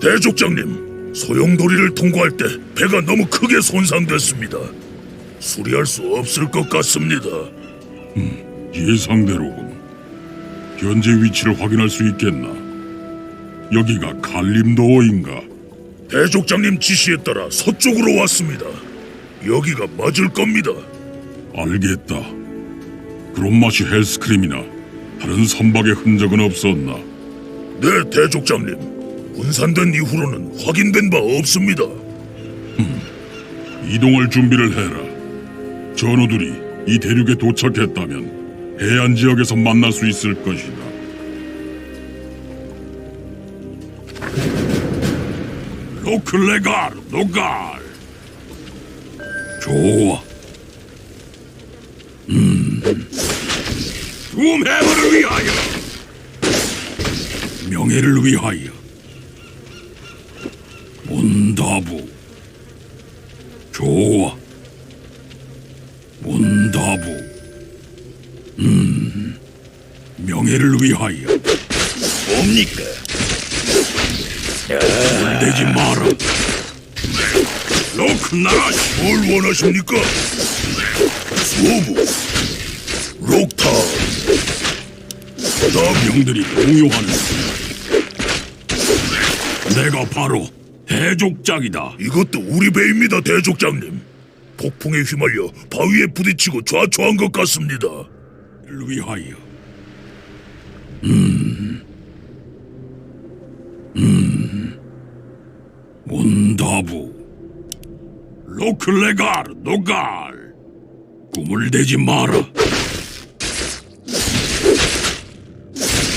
대족장님, 소용돌이를 통과할 때 배가 너무 크게 손상됐습니다. 수리할 수 없을 것 같습니다. 예상대로군. 현재 위치를 확인할 수 있겠나? 여기가 갈림도어인가? 대족장님 지시에 따라 서쪽으로 왔습니다. 여기가 맞을 겁니다. 알겠다. 그런 맛이 헬스크림이나 다른 선박의 흔적은 없었나? 네, 대족장님. 분산된 이후로는 확인된 바 없습니다. 이동할 준비를 해라. 전우들이 이 대륙에 도착했다면 해안 지역에서 만날 수 있을 것이다. 로클레갈, 노갈. 좋아. 음. 둠해머를 위하여. 명예를 위하여. 문다부. 좋아. 문다부. 음, 명예를 위하여 뭡니까? 물대지 마라. 로크나라시 뭘 원하십니까? 수호부, 록타, 다음 명들이 공용하는 내가 바로 해족장이다. 이것도 우리 배입니다, 대족장님. 폭풍에 휘말려 바위에 부딪히고 좌초한 것 같습니다. 를 위하여. 음, 음, 문다부, 로클레갈, 노갈, 꿈을 대지 마라.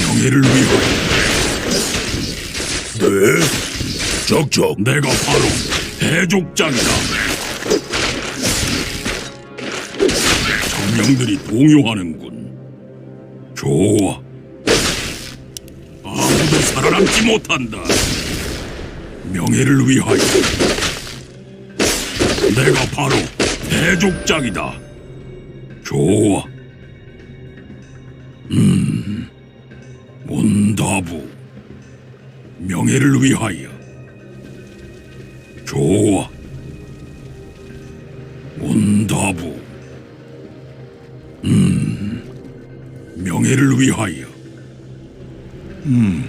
명예를 위하여 네, 적적. 내가 바로 해족장이다. 정령들이 동요하는군. 좋아. 아무도 살아남지 못한다. 명예를 위하여. 내가 바로 해족장이다. 좋아. 음, 문다부. 명예를 위하여. 좋아. 문다부. 음, 명예를 위하여. 음,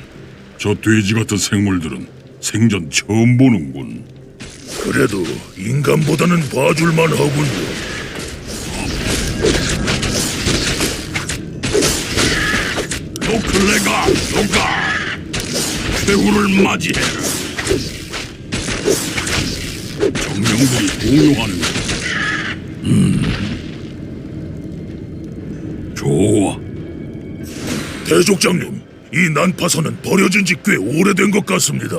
저 돼지 같은 생물들은 생전 처음 보는군. 그래도 인간보다는 봐줄만 하군요. 노클레가 노가 최후를 맞이해라. 정령들이 공용하는 것. 음, 좋아. 대족장님, 이 난파선은 버려진 지 꽤 오래된 것 같습니다.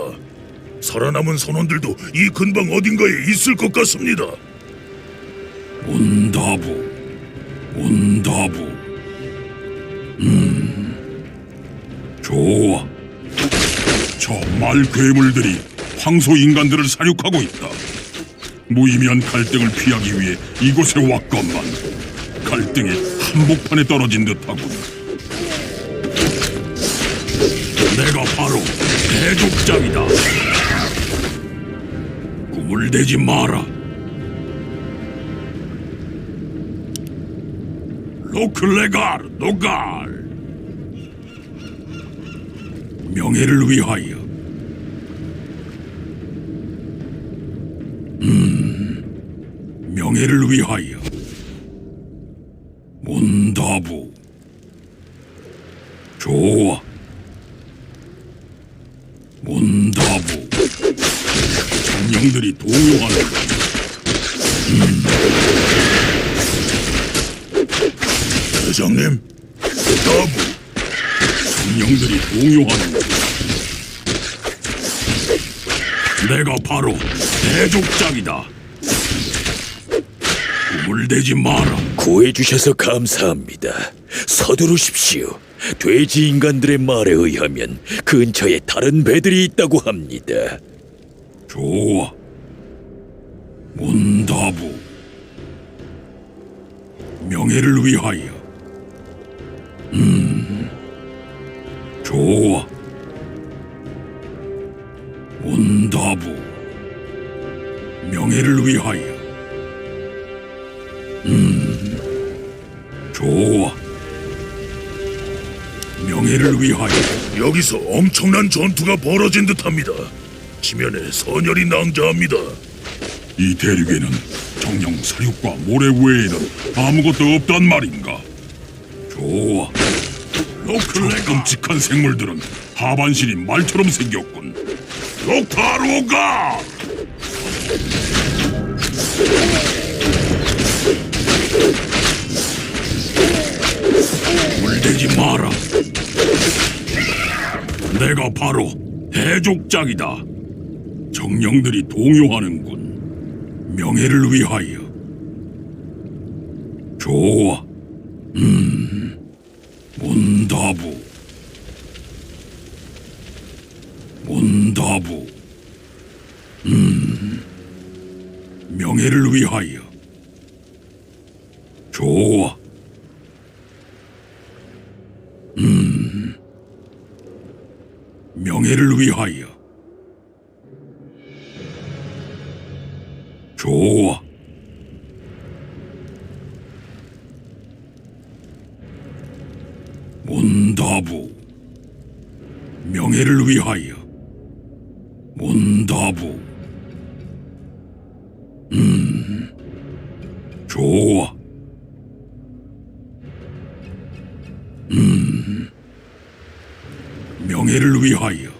살아남은 선원들도 이 근방 어딘가에 있을 것 같습니다. 문다부, 문다부. 음, 좋아. 저 말 괴물들이 황소 인간들을 사육하고 있다. 무의미한 갈등을 피하기 위해 이곳에 왔건만 갈등이 한복판에 떨어진 듯하군. 내가 바로 해족장이다. 꿈을 대지 마라. 로클레갈 노갈 명예를 위하여 음 명예를 위하여. 문다부. 좋아 문다부. 정령들이 동요하는 대장님, 다부, 정령들이 동요하는 내가 바로 대족장이다. 꿈을 대지 마라. 구해주셔서 감사합니다. 서두르십시오. 돼지 인간들의 말에 의하면 근처에 다른 배들이 있다고 합니다. 좋아. 문다부. 명예를 위하여. 음. 좋아. 문다부 명예를 위하여 명예를 위하여 여기서 엄청난 전투가 벌어진 듯합니다. 지면에 선열이 낭자합니다. 이 대륙에는 정령 사육과 모래 외에는 아무것도 없단 말인가? 좋아. 저 끔찍한 생물들은 하반신이 말처럼 생겼군. 록타로가! 물대지 마라. 내가 바로 해족장이다. 정령들이 동요하는군. 명예를 위하여. 좋아. 음. 문다부. 문다부. 음. 명예를 위하여. 좋아. 음. 명예를 위하여. 좋아. 문다부. 명예를 위하여. 문다부. 음. 좋아. 음. 명예를 위하여.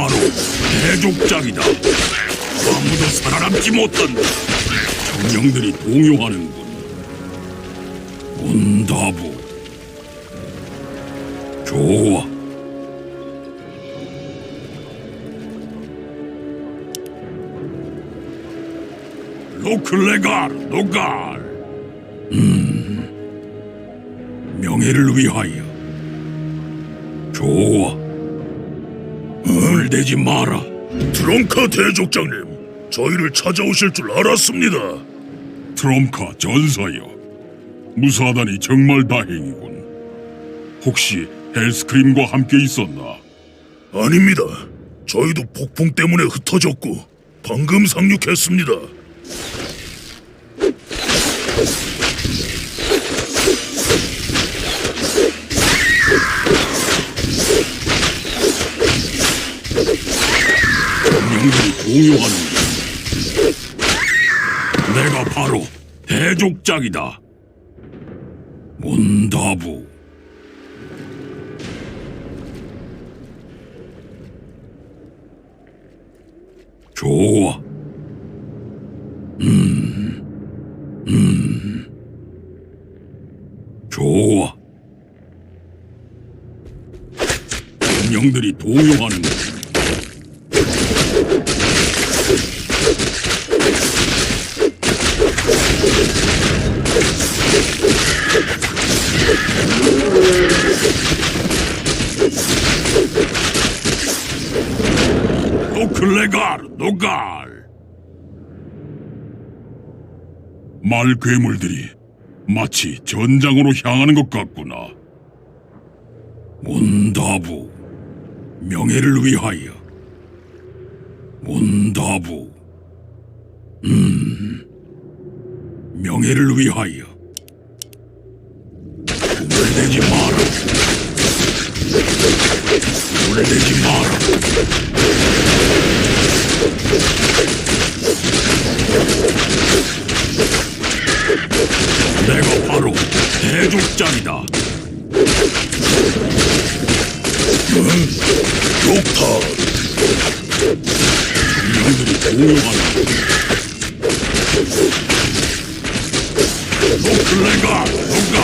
바로 해족장이다. 아무도 살아남지 못한다. 정령들이 동요하는군. 문다부. 좋아. 로클레갈, 노갈. 음. 명예를 위하여. 좋아. 물대지 마라. 트렁카 대족장님, 저희를 찾아오실 줄 알았습니다. 트럼카 전사여. 무사하다니 정말 다행이군. 혹시 헬스크림과 함께 있었나? 아닙니다. 저희도 폭풍 때문에 흩어졌고 방금 상륙했습니다. 정령들이 공유하는 내가 바로 대족장이다. 문다부. 좋아. 음, 음. 좋아. 정령들이 동요하는 것. 노클레갈, 노갈. 말 괴물들이 마치 전장으로 향하는 것 같구나. 문다부, 명예를 위하여. 문다부, 음, 명예를 위하여. 꿈을 내지 마라. 꿈을 내지 마라. 내가 바로 대족장이다. 욕타, 정령들이 공유하는 노클레가 누가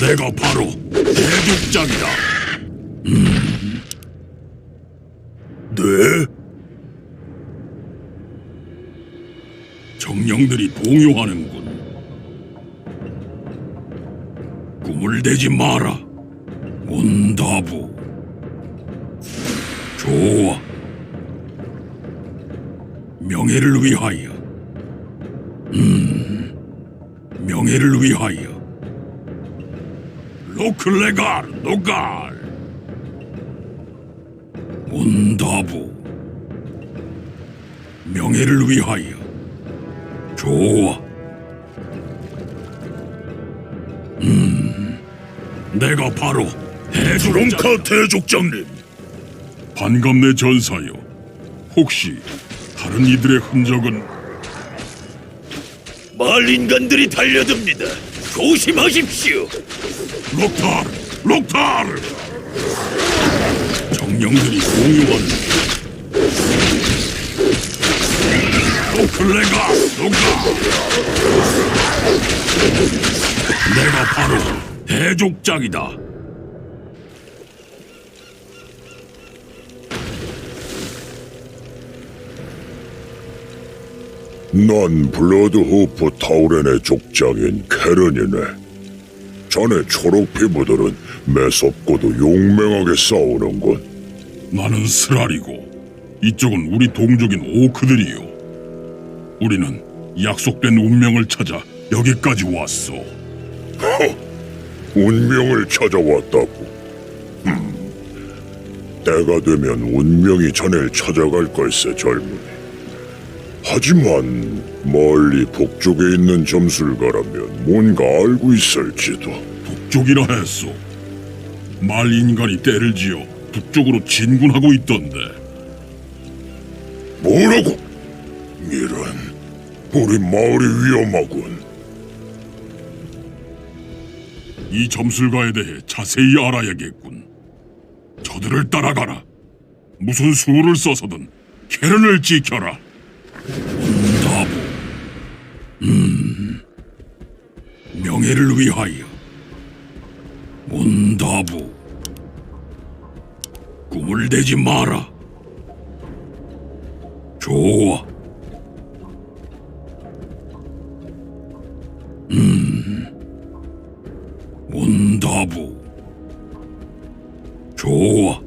내가 바로 대족장이다. 네? 정령들이 동요하는군. 꿈을 대지 마라. 문다부. 좋아. 명예를 위하여. 음, 명예를 위하여. 로클레갈, 노갈. 온다부. 명예를 위하여. 좋아. 음, 내가 바로 해주롱 드론카 대족장님, 반갑네 전사여. 혹시 다른 이들의 흔적은 마을 인간들이 달려듭니다. 조심하십시오. 록타르, 록타르. 정령들이 공유한 로클레가 노가. 내가 바로 대족장이다. 난 블러드 호프 타우렌의 족장인 캐런이네. 자네 초록 피부들은 매섭고도 용맹하게 싸우는군. 나는 스라리고 이쪽은 우리 동족인 오크들이요. 우리는 약속된 운명을 찾아 여기까지 왔소. 운명을 찾아왔다고. 음, 때가 되면 운명이 자네를 찾아갈 걸세 젊은이. 하지만 멀리 북쪽에 있는 점술가라면 뭔가 알고 있을지도. 북쪽이라 했소. 말 인간이 때를 지어 북쪽으로 진군하고 있던데 뭐라고? 이런 우리 마을이 위험하군. 이 점술가에 대해 자세히 알아야겠군. 저들을 따라가라. 무슨 수를 써서든 캐런을 지켜라. 음. 명예를 위하여. 온다부. 꿈을 대지 마라. 좋아. 온다부. 좋아.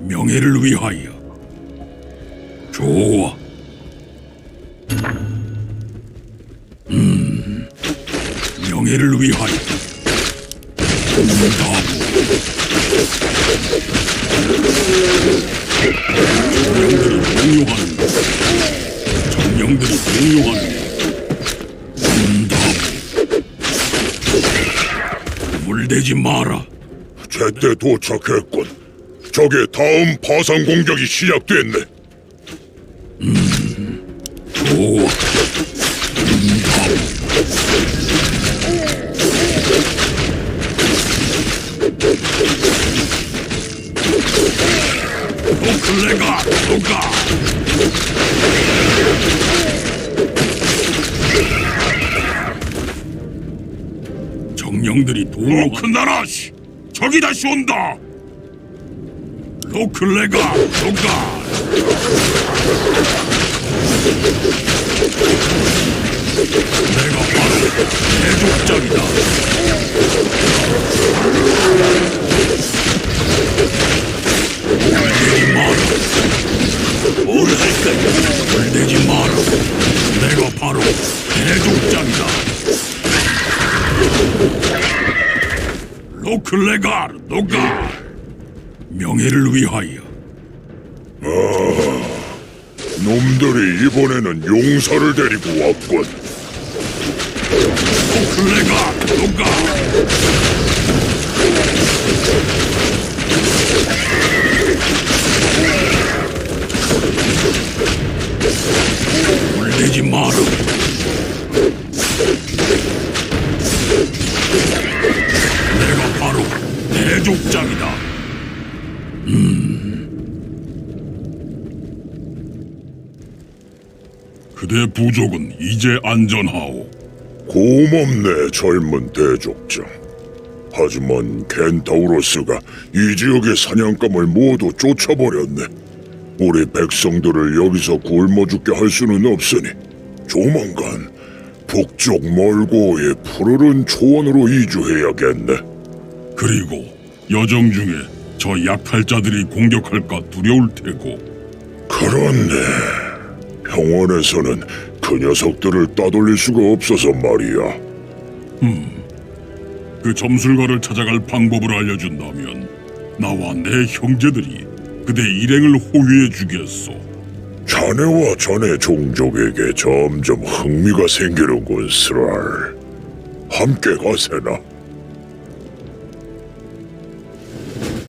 명예를 위하여. 좋아. 음. 명예를 위하여. 온다부. 정령들이 공유하는 것. 정령들이 공유하는 것. 물대지 마라. 제때 도착했군. 적의 다음 파상 공격이 시작됐네. 좋아. 노클레가 누가 정령들이 로크나라시 적이 다시 온다 로클레가 누가 내가 바로 대족장이다. 물대지 마라. 뭘 할까요? 물대지 마라. 내가 바로 대족장이다. 로클레갈 노갈 명예를 위하여 놈들이 이번에는 용사를 데리고 왔군. 로클레갈 노갈 물대지 마라. 내가 바로 대족장이다. 그대 부족은 이제 안전하오. 고맙네 젊은 대족장. 하지만 켄타우로스가 이 지역의 사냥감을 모두 쫓아버렸네. 우리 백성들을 여기서 굶어 죽게 할 수는 없으니 조만간 북쪽 멀고의 푸르른 초원으로 이주해야겠네. 그리고 여정 중에 저 약탈자들이 공격할까 두려울 테고 그렇네. 병원에서는 그 녀석들을 따돌릴 수가 없어서 말이야. 그 점술가를 찾아갈 방법을 알려준다면 나와 내 형제들이 그대 일행을 호위해 주겠소. 자네와 자네 종족에게 점점 흥미가 생기는군, 스랄. 함께 가세나.